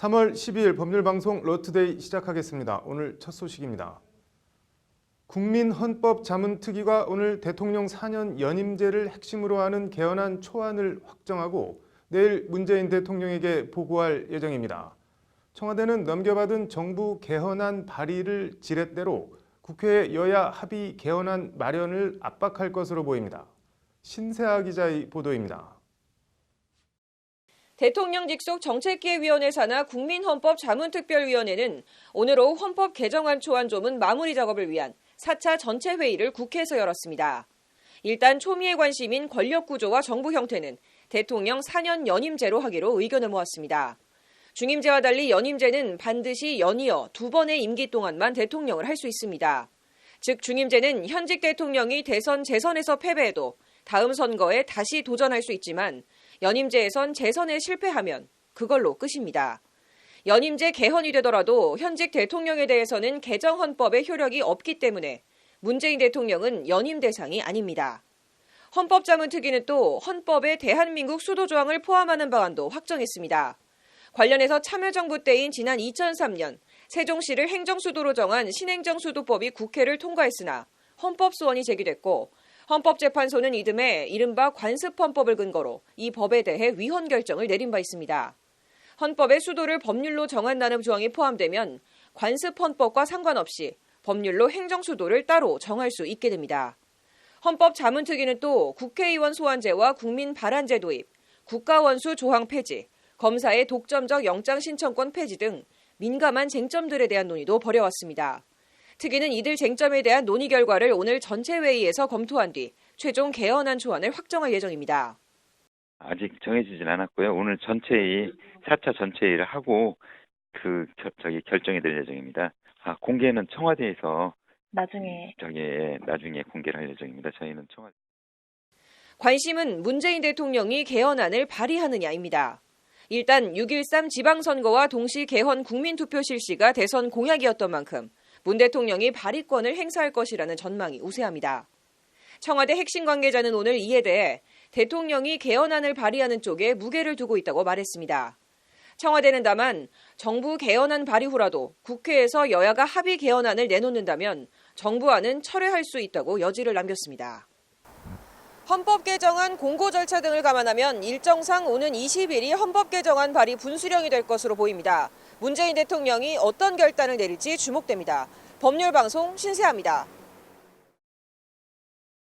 3월 12일 법률방송 로투데이 시작하겠습니다. 오늘 첫 소식입니다. 국민헌법자문특위가 오늘 대통령 4년 연임제를 핵심으로 하는 개헌안 초안을 확정하고 내일 문재인 대통령에게 보고할 예정입니다. 청와대는 넘겨받은 정부 개헌안 발의를 지렛대로 국회 여야 합의 개헌안 마련을 압박할 것으로 보입니다. 신세아 기자의 보도입니다. 대통령 직속 정책기획위원회 산하 국민헌법 자문특별위원회는 오늘 오후 헌법 개정안 초안 조문 마무리 작업을 위한 4차 전체 회의를 국회에서 열었습니다. 일단 초미의 관심인 권력 구조와 정부 형태는 대통령 4년 연임제로 하기로 의견을 모았습니다. 중임제와 달리 연임제는 반드시 연이어 두 번의 임기 동안만 대통령을 할 수 있습니다. 즉 중임제는 현직 대통령이 대선 재선에서 패배해도 다음 선거에 다시 도전할 수 있지만 연임제에선 재선에 실패하면 그걸로 끝입니다. 연임제 개헌이 되더라도 현직 대통령에 대해서는 개정 헌법의 효력이 없기 때문에 문재인 대통령은 연임 대상이 아닙니다. 헌법자문특위는 또 헌법에 대한민국 수도 조항을 포함하는 방안도 확정했습니다. 관련해서 참여정부 때인 지난 2003년 세종시를 행정수도로 정한 신행정수도법이 국회를 통과했으나 헌법 소원이 제기됐고 헌법재판소는 이듬해 이른바 관습헌법을 근거로 이 법에 대해 위헌 결정을 내린 바 있습니다. 헌법의 수도를 법률로 정한다는 조항이 포함되면 관습헌법과 상관없이 법률로 행정수도를 따로 정할 수 있게 됩니다. 헌법 자문특위는 또 국회의원 소환제와 국민 발안제 도입, 국가원수 조항 폐지, 검사의 독점적 영장 신청권 폐지 등 민감한 쟁점들에 대한 논의도 벌여왔습니다. 특위는 이들 쟁점에 대한 논의 결과를 오늘 전체 회의에서 검토한 뒤 최종 개헌안 조안을 확정할 예정입니다. 아직 정해지진 않았고요. 오늘 전체의 4차 전체회의를 하고 그 겨- 저기 결정이 될 예정입니다. 아, 공개는 청와대에서 나중에 저기 나중에 공개를 할 예정입니다. 저희는 청와대 관심은 문재인 대통령이 개헌안을 발의하느냐입니다. 일단 6.13 지방선거와 동시 개헌 국민투표 실시가 대선 공약이었던 만큼 문 대통령이 발의권을 행사할 것이라는 전망이 우세합니다. 청와대 핵심 관계자는 오늘 이에 대해 대통령이 개헌안을 발의하는 쪽에 무게를 두고 있다고 말했습니다. 청와대는 다만 정부 개헌안 발의 후라도 국회에서 여야가 합의 개헌안을 내놓는다면 정부안은 철회할 수 있다고 여지를 남겼습니다. 헌법 개정안 공고 절차 등을 감안하면 일정상 오는 20일이 헌법 개정안 발의 분수령이 될 것으로 보입니다. 문재인 대통령이 어떤 결단을 내릴지 주목됩니다. 법률 방송 신세아입니다.